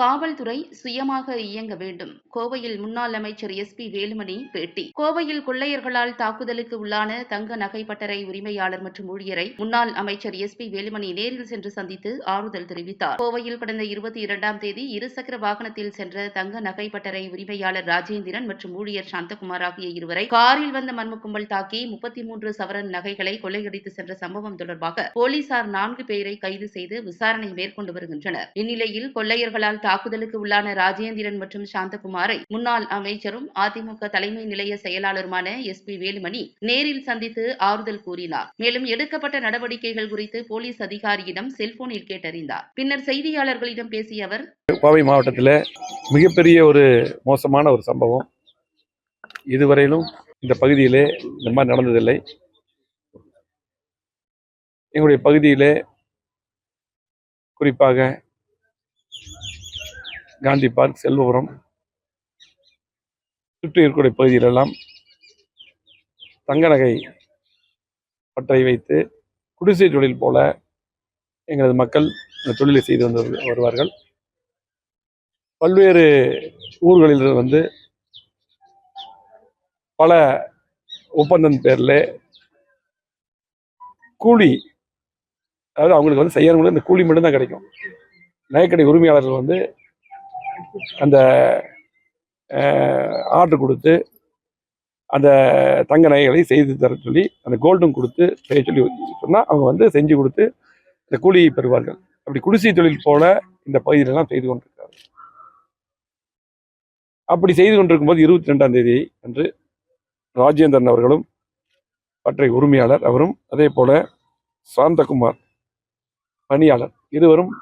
காவல்துறை சுயமாக இயங்க வேண்டும். கோவையில் முன்னாள் அமைச்சர் எஸ் பி வேலுமணி பேட்டி. கோவையில் கொள்ளையர்களால் தாக்குதலுக்கு உள்ளான தங்க நகை பட்டறை உரிமையாளர் மற்றும் ஊழியரை முன்னாள் அமைச்சர் எஸ் பி வேலுமணி நேரில் சென்று சந்தித்து ஆறுதல் தெரிவித்தார். கோவையில் கடந்த இருபத்தி இரண்டாம் தேதி இருசக்கர வாகனத்தில் சென்ற தங்க நகை பட்டறை உரிமையாளர் ராஜேந்திரன் மற்றும் ஊழியர் சாந்தகுமார் ஆகிய இருவரை காரில் வந்த மர்ம கும்பல் தாக்கி முப்பத்தி மூன்று சவரன் நகைகளை கொள்ளையடித்து சென்ற சம்பவம் தொடர்பாக போலீசார் நான்கு பேரை கைது செய்து விசாரணை மேற்கொண்டு வருகின்றனர். இந்நிலையில் கொள்ளையர்களால் தாக்குதலுக்கு உள்ளான ராஜேந்திரன் மற்றும் சாந்தகுமாரை முன்னாள் அமைச்சரும் அதிமுக தலைமை நிலைய செயலாளருமான எஸ் பி வேலுமணி நேரில் சந்தித்து ஆறுதல் கூறினார். மேலும் எடுக்கப்பட்ட நடவடிக்கைகள் குறித்து போலீஸ் அதிகாரியிடம் செல்போனில் கேட்டறிந்தார். பின்னர் செய்தியாளர்களிடம் பேசிய அவர் கோவை மாவட்டத்தில் மிகப்பெரிய ஒரு மோசமான ஒரு சம்பவம். இதுவரையிலும் இந்த பகுதியிலே இந்த மாதிரி நடந்ததில்லை. எங்களுடைய பகுதியிலே குறிப்பாக காந்தி பார்க் செல்வபுரம். சுற்றி இருக்கக்கூடிய பகுதியிலெல்லாம் தங்க நகை பற்றை வைத்து குடிசை தொழில் போல எங்களது மக்கள் இந்த தொழிலை செய்து வந்து வருவார்கள். பல்வேறு ஊர்களில் வந்து பல ஒப்பந்தம் பேரில் கூலி அதாவது அவங்களுக்கு வந்து செய்யறவங்களுக்கு இந்த கூலி மட்டும்தான் கிடைக்கும். நகைக்கடை உரிமையாளர்கள் வந்து அந்த ஆர்டர் கொடுத்து அந்த தங்க நகைகளை செய்து தர சொல்லி அந்த கோல்டும் கொடுத்து செய்ய சொல்லி சொன்னால் அவங்க வந்து செஞ்சு கொடுத்து இந்த கூலியை பெறுவார்கள். அப்படி குடிசை தொழில் போல இந்த பகுதியிலெல்லாம் செய்து கொண்டிருக்கிறார்கள். அப்படி செய்து கொண்டிருக்கும் போது இருபத்தி ரெண்டாம் தேதி அன்று ராஜேந்திரன் அவர்களும் பற்றை உரிமையாளர் அவரும் அதே போல சாந்தகுமார் பணியாளர் இருவரும்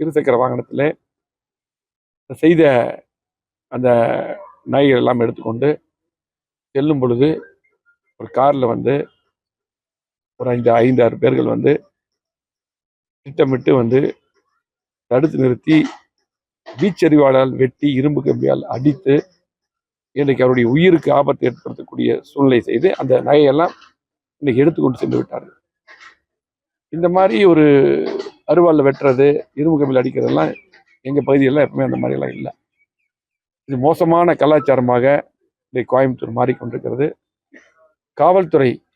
இருசக்கர வாகனத்திலே செய்த அந்த நகைகள் எல்லாம் எடுத்துக்கொண்டு செல்லும் பொழுது ஒரு காரில் வந்து ஒரு ஐந்து ஐந்து ஆறு பேர்கள் வந்து திட்டமிட்டு வந்து தடுத்து நிறுத்தி வீச்சரிவாளால் வெட்டி இரும்பு கம்பியால் அடித்து இன்றைக்கு அவருடைய உயிருக்கு ஆபத்து ஏற்படுத்தக்கூடிய சூழ்நிலை செய்து அந்த நகையெல்லாம் இன்னைக்கு எடுத்துக்கொண்டு சென்று விட்டார்கள். இந்த மாதிரி ஒரு அருவாளில் வெட்டுறது இரும்பு கம்பியில் அடிக்கிறதெல்லாம் எங்கள் பகுதியெல்லாம் எப்பவுமே அந்த மாதிரியெல்லாம் இல்லை. இது மோசமான கலாச்சாரமாக இதை கோயம்புத்தூர் மாறிக்கொண்டிருக்கிறது. காவல்துறை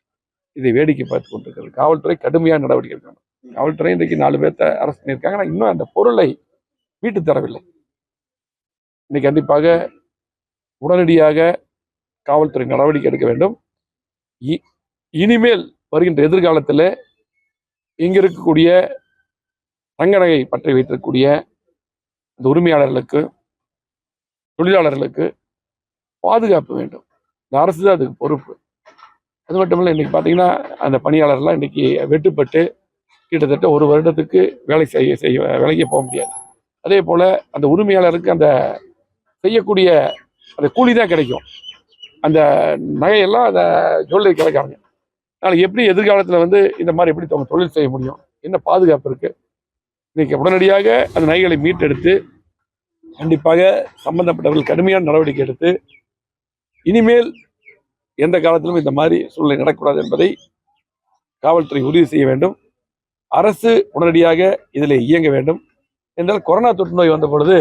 இதை வேடிக்கை பார்த்து கொண்டிருக்கிறது. காவல்துறை கடுமையான நடவடிக்கை எடுக்கணும். காவல்துறை இன்றைக்கு நாலு பேர்த்த அரசு பண்ணியிருக்காங்க ஆனால் இன்னும் அந்த பொருளை வீட்டு தரவில்லை. இன்னைக்கு கண்டிப்பாக உடனடியாக காவல்துறை நடவடிக்கை எடுக்க வேண்டும். இ- இனிமேல் வருகின்ற எதிர்காலத்தில் இங்கே இருக்கக்கூடிய தங்க நகை பற்றி வைத்திருக்கக்கூடிய இந்த உரிமையாளர்களுக்கு தொழிலாளர்களுக்கு பாதுகாப்பு வேண்டும். இந்த அரசு தான் அதுக்கு பொறுப்பு. அது மட்டும் இல்லை இன்றைக்கி பார்த்தீங்கன்னா அந்த பணியாளர்லாம் இன்றைக்கி வெட்டுப்பட்டு கிட்டத்தட்ட ஒரு வருடத்துக்கு வேலை செய்ய செய்ய வேலைக்கு போக முடியாது. அதே போல் அந்த உரிமையாளருக்கு அந்த செய்யக்கூடிய அந்த கூலி தான் கிடைக்கும். அந்த நகையெல்லாம் அந்த ஜுவல்லரி கிடைக்காங்க நாளைக்கு எப்படி எதிர்காலத்தில் வந்து இந்த மாதிரி எப்படி தொழில் செய்ய முடியும்? என்ன பாதுகாப்பு இருக்குது இன்னைக்கு உடனடியாக அந்த நாய்களை மீட்டெடுத்து கண்டிப்பாக சம்பந்தப்பட்டவர்கள் கடுமையான நடவடிக்கை எடுத்து இனிமேல் எந்த காலத்திலும் இந்த மாதிரி சூழ்நிலை நடக்கக்கூடாது என்பதை காவல்துறை உறுதி செய்ய வேண்டும். அரசு உடனடியாக இதில் இயங்க வேண்டும். என்றால் கொரோனா தொற்று நோய் வந்த பொழுது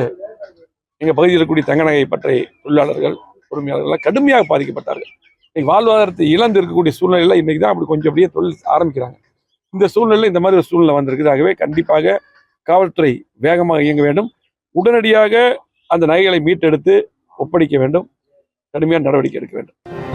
எங்கள் பகுதியில் இருக்கக்கூடிய தங்க நகை பற்றி தொழிலாளர்கள் உரிமையாளர்கள்லாம் கடுமையாக பாதிக்கப்பட்டார்கள். இன்னைக்கு வாழ்வாதாரத்தை இழந்து இருக்கக்கூடிய சூழ்நிலையில் இன்னைக்கு தான் அப்படி கொஞ்சம் அப்படியே தொழில் ஆரம்பிக்கிறாங்க. இந்த சூழ்நிலையில் இந்த மாதிரி ஒரு சூழ்நிலை வந்திருக்குது ஆகவே கண்டிப்பாக காவல்துறை வேகமாக இயங்க வேண்டும். உடனடியாக அந்த நகைகளை மீட்டெடுத்து ஒப்படைக்க வேண்டும். கடுமையான நடவடிக்கை எடுக்க வேண்டும்.